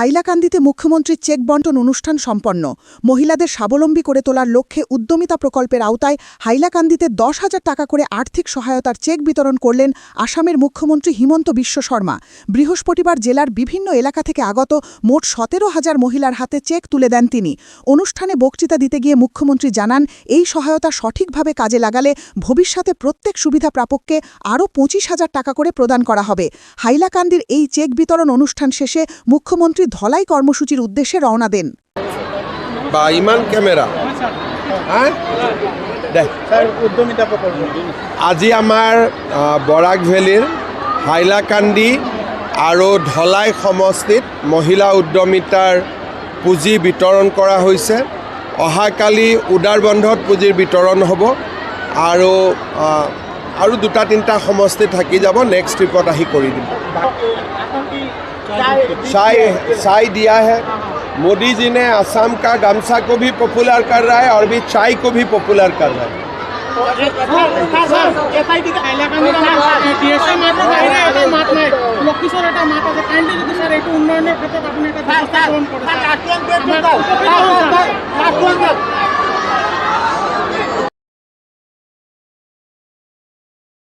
হাইলাকান্দিতে মুখ্যমন্ত্রীর চেক বন্টন অনুষ্ঠান সম্পন্ন। মহিলাদের স্বাবলম্বী করে তোলার লক্ষ্যে উদ্যমিতা প্রকল্পের আওতায় হাইলাকান্দিতে দশ হাজার টাকা করে আর্থিক সহায়তার চেক বিতরণ করলেন আসামের মুখ্যমন্ত্রী হিমন্ত বিশ্ব শর্মা। বৃহস্পতিবার জেলার বিভিন্ন এলাকা থেকে আগত মোট সতেরো হাজার মহিলার হাতে চেক তুলে দেন তিনি। অনুষ্ঠানে বক্তৃতা দিতে গিয়ে মুখ্যমন্ত্রী জানান, এই সহায়তা সঠিকভাবে কাজে লাগালে ভবিষ্যতে প্রত্যেক সুবিধা প্রাপককে আরও পঁচিশ হাজার টাকা করে প্রদান করা হবে। হাইলাকান্দির এই চেক বিতরণ অনুষ্ঠান শেষে মুখ্যমন্ত্রী ধলাই কর্মসূচির উদ্দেশ্যে রওনা দেন। বা ইমান কেমেৰা হা দে স্যার উদ্যমিতা প্রকল্প। আজি আমাৰ বৰাক ভেলীৰ হাইলাকান্দি আৰু ধলাই সমষ্টিত মহিলা উদ্যমিতাৰ পুঁজি বিতৰণ কৰা হৈছে। অহাকালি উদাৰ বন্ধত পুঁজিৰ বিতৰণ হ'ব আৰু আৰু দুটা তিনিটা সমষ্টি থাকি যাব। নেক্সট ট্ৰিপত আহি কৰি দিব चाय चाय दिया है मोदी जी ने असम का गमछा को भी पॉपुलर कर रहा है और भी चाय को भी पॉपुलर कर रहा है ডিএসএ মাত্র বাহিরে এটা মাত নাই লক্ষীশ্বর এটা মাত আছে কাইন্ডলি যদি স্যার এইটো উন্নয়নের ক্ষেত্ৰত আপুনি এটা ব্যৱস্থা গ্ৰহণ কৰে